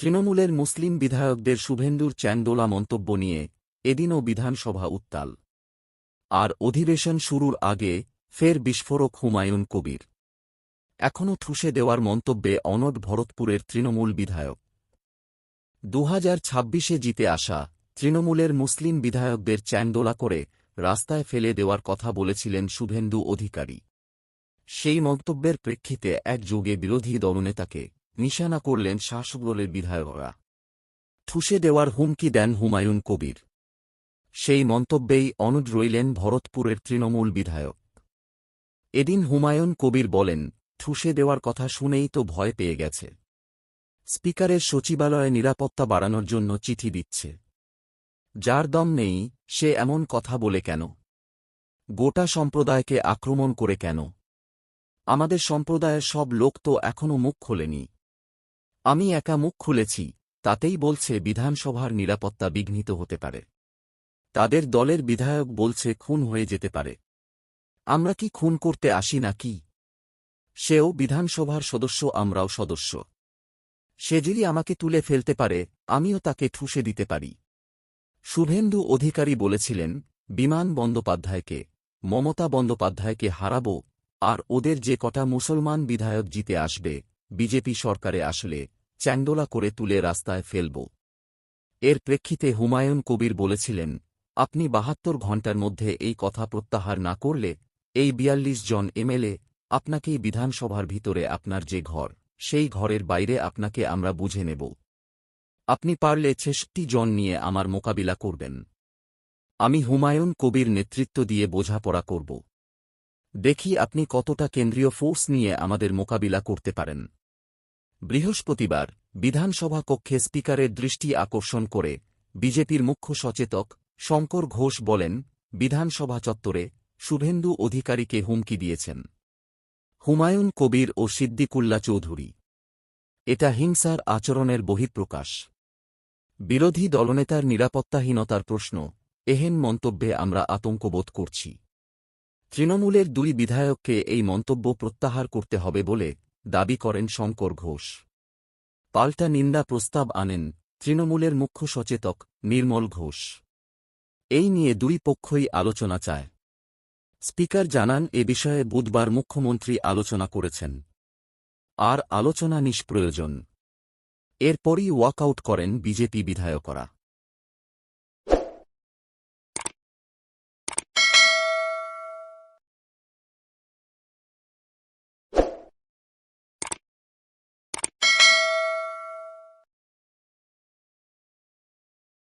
তৃণমূলের মুসলিম বিধায়কদের শুভেন্দুর চ্যান্ডোলা মন্তব্য নিয়ে এদিনও বিধানসভা উত্তাল। আর অধিবেশন শুরুর আগে ফের বিস্ফোরক হুমায়ুন কবির। এখনও ঠুসে দেওয়ার মন্তব্যে অনড ভরতপুরের তৃণমূল বিধায়ক। দু ছাব্বিশে জিতে আসা তৃণমূলের মুসলিম বিধায়কদের চ্যান্ডোলা করে রাস্তায় ফেলে দেওয়ার কথা বলেছিলেন শুভেন্দু অধিকারী। সেই মন্তব্যের প্রেক্ষিতে এক যুগে বিরোধী দলনেতাকে নিশানা করলেন শাসকদলের বিধায়করা। ঠুসে দেওয়ার হুমকি দেন হুমায়ুন কবির। সেই মন্তব্যেই অনুজ রইলেন ভরতপুরের তৃণমূল বিধায়ক। এদিন হুমায়ুন কবির বলেন, ঠুসে দেওয়ার কথা শুনেই তো ভয় পেয়ে গেছে। স্পিকারের সচিবালয়ে নিরাপত্তা বাড়ানোর জন্য চিঠি দিচ্ছে। যার দম নেই, সে এমন কথা বলে কেন? গোটা সম্প্রদায়কে আক্রমণ করে কেন? আমাদের সম্প্রদায়ের সব লোক তো এখনও মুখ খোলেনি। আমি একা মুখ খুলেছি, তাতেই বলছে বিধানসভার নিরাপত্তা বিঘ্নিত হতে পারে। তাদের দলের বিধায়ক বলছে খুন হয়ে যেতে পারে। আমরা কি খুন করতে আসি না কি? সেও বিধানসভার সদস্য, আমরাও সদস্য। সে যদি আমাকে তুলে ফেলতে পারে, আমিও তাকে ঠুসে দিতে পারি। শুভেন্দু অধিকারী বলেছিলেন, বিমান বন্দ্যোপাধ্যায়কে, মমতা বন্দ্যোপাধ্যায়কে হারাব, আর ওদের যে কটা মুসলমান বিধায়ক জিতে আসবে বিজেপি সরকারে আসলে চ্যান্ডোলা করে তুলে রাস্তায় ফেলব। এর প্রেক্ষিতে হুমায়ুন কবির বলেছিলেন, আপনি বাহাত্তর ঘণ্টার মধ্যে এই কথা প্রত্যাহার না করলে, এই বিয়াল্লিশ জন এমএলএ আপনাকেই বিধানসভার ভিতরে আপনার যে ঘর, সেই ঘরের বাইরে আপনাকে আমরা বুঝে নেব। আপনি পারলে ছেষট্টি জন নিয়ে আমার মোকাবিলা করবেন। আমি হুমায়ুন কবির নেতৃত্ব দিয়ে বোঝাপড়া করব। দেখি আপনি কতটা কেন্দ্রীয় ফোর্স নিয়ে আমাদের মোকাবিলা করতে পারেন। বৃহস্পতিবার বিধানসভা কক্ষে স্পিকারের দৃষ্টি আকর্ষণ করে বিজেপির মুখ্য সচেতক শঙ্কর ঘোষ বলেন, বিধানসভা চত্বরে শুভেন্দু অধিকারীকে হুমকি দিয়েছেন। হুমায়ুন কবির ও সিদ্দিকুল্লা চৌধুরী। এটা হিংসার আচরণের বহিঃপ্রকাশ। বিরোধী দলনেতার নিরাপত্তাহীনতার প্রশ্ন, এহেন মন্তব্যে আমরা আতঙ্কবোধ করছি। তৃণমূলের দুই বিধায়ককে এই মন্তব্য প্রত্যাহার করতে হবে বলে দাবি করেন শঙ্কর ঘোষ। পাল্টা নিন্দা প্রস্তাব আনেন তৃণমূলের মুখ্য সচেতক নির্মল ঘোষ। এই নিয়ে দুই পক্ষই আলোচনা চায়। স্পিকার জানান, এ বিষয়ে বুধবার মুখ্যমন্ত্রী আলোচনা করেছেন। আর আলোচনা নিষ্প্রয়োজন। এরপরই ওয়াকআউট করেন বিজেপি বিধায়করা।